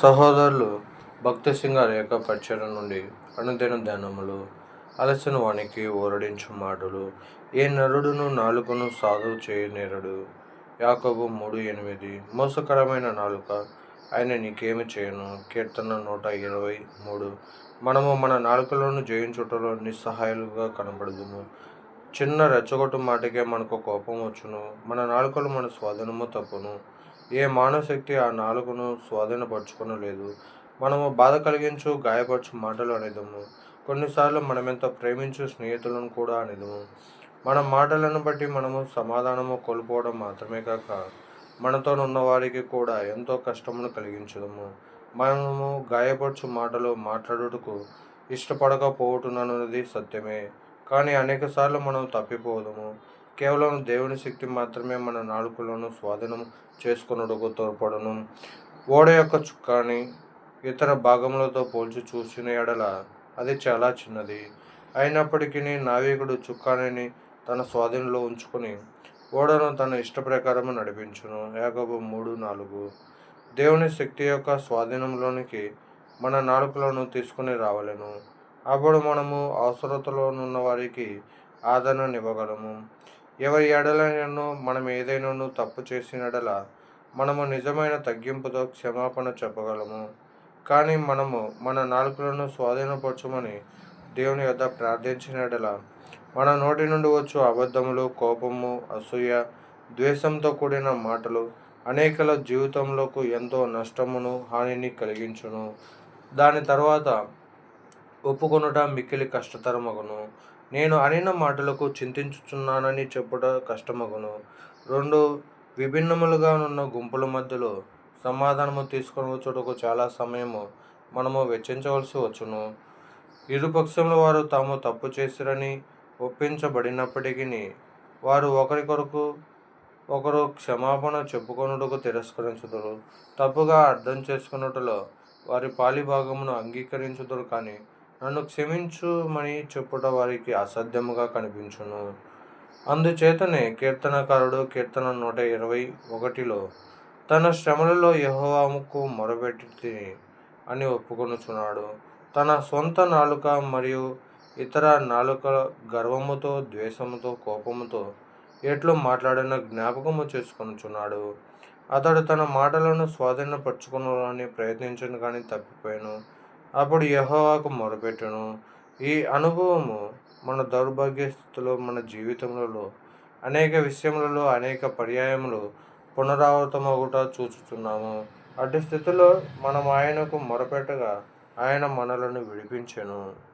సహోదరులు భక్తి సింగ రేఖ పరిచయం నుండి అనుదిన ధ్యానములు అలసిన వానికి ఓరడించు మాటలు ఏ నరుడును నాలుకను సాధు చేయనేరడు యాకబు మూడు ఎనిమిది మోసకరమైన నాలుక ఆయన నీకేమి చేయను? కీర్తన నూట ఇరవై మూడు మనము మన నాలుకలను జయించుటలో నిస్సహాయాలుగా కనబడదుము. చిన్న రెచ్చగొట్టు మాటకే మనకు కోపం వచ్చును. మన నాలుకలు మన స్వాధీనము తప్పును. ఏ మానవశక్తి ఆ నాలుగును స్వాధీనపరచుకొనలేదు. మనము బాధ కలిగించు గాయపరచు మాటలు అనేదము. కొన్నిసార్లు మనమెంత ప్రేమించు స్నేహితులను కూడా అనేదము. మన మాటలను బట్టి మనము సమాధానము కోల్పోవడం మాత్రమే కాక మనతో ఉన్న వారికి కూడా ఎంతో కష్టమును కలిగించదము. మనము గాయపరచు మాటలు మాట్లాడుటకు ఇష్టపడకపోవటున్నది సత్యమే. కానీ అనేక సార్లు మనం తప్పిపోదము. కేవలం దేవుని శక్తి మాత్రమే మన నాలుకలను స్వాధీనం చేసుకున్నట్టుకు తోడ్పడను. ఓడ యొక్క చుక్కాని ఇతర భాగములతో పోల్చి చూసిన ఎడల అది చాలా చిన్నది. అయినప్పటికీ నావికుడు చుక్కానిని తన స్వాధీనంలో ఉంచుకొని ఓడను తన ఇష్ట ప్రకారము నడిపించును. యాకబు మూడు నాలుగు. దేవుని శక్తి యొక్క స్వాధీనంలోనికి మన నాలుకలను తీసుకుని రావలేను. అప్పుడు మనము అవసరతలో ఉన్న వారికి ఆదరణ ఇవ్వగలము ఎవరి ఎడలైనను మనం ఏదైనాను తప్పు చేసినడల మనము నిజమైన తగ్గింపుతో క్షమాపణ చెప్పగలము. కానీ మనము మన నాలుకలను స్వాధీనపరచమని దేవుని యొద్ద ప్రార్థించినడల మన నోటి నుండి వచ్చు అబద్ధములు కోపము అసూయ ద్వేషంతో కూడిన మాటలు అనేకల జీవితంలోకి ఎంతో నష్టమును హానిని కలిగించును. దాని తర్వాత ఒప్పుకొనుట మిక్కిలి కష్టతరమగును. నేను అనిన మాటలకు చింతించుచున్నానని చెప్పుట కష్టమగును. రెండు విభిన్నములుగా ఉన్న గుంపుల మధ్యలో సమాధానము తీసుకొని వచ్చుటకు చాలా సమయము మనము వెచ్చించవలసి వచ్చును. ఇరుపక్షముల వారు తాము తప్పు చేసిరని ఒప్పించబడినప్పటికీ వారు ఒకరికొరకు ఒకరు క్షమాపణ చెప్పుకొనుటకు తిరస్కరించుదురు. తప్పుగా అర్థం చేసుకున్నట్టులో వారి పాలి భాగమును అంగీకరించుదురు కానీ నన్ను క్షమించుమని చెప్పుట వారికి అసాధ్యముగా కనిపించును. అందుచేతనే కీర్తనకారుడు కీర్తన నూట ఇరవై ఒకటిలో తన శ్రమలలో యహోవాముకు మొరపెట్టి అని ఒప్పుకొనుచున్నాడు. తన సొంత నాలుక మరియు ఇతర నాలుక గర్వముతో ద్వేషముతో కోపముతో ఎట్లు మాట్లాడిన జ్ఞాపకము చేసుకొనుచున్నాడు. అతడు తన మాటలను స్వాధీనపరచుకుని ప్రయత్నించను కానీ తప్పిపోయాను. అప్పుడు యహోవాకు మొరపెట్టను. ఈ అనుభవము మన దౌర్భాగ్య స్థితిలో మన జీవితంలో అనేక విషయములలో అనేక పర్యాయములు పునరావృతమగుట చూచుతున్నాము అటు స్థితిలో మనం ఆయనకు మొరపెట్టగా ఆయన మనలను విడిపించెను.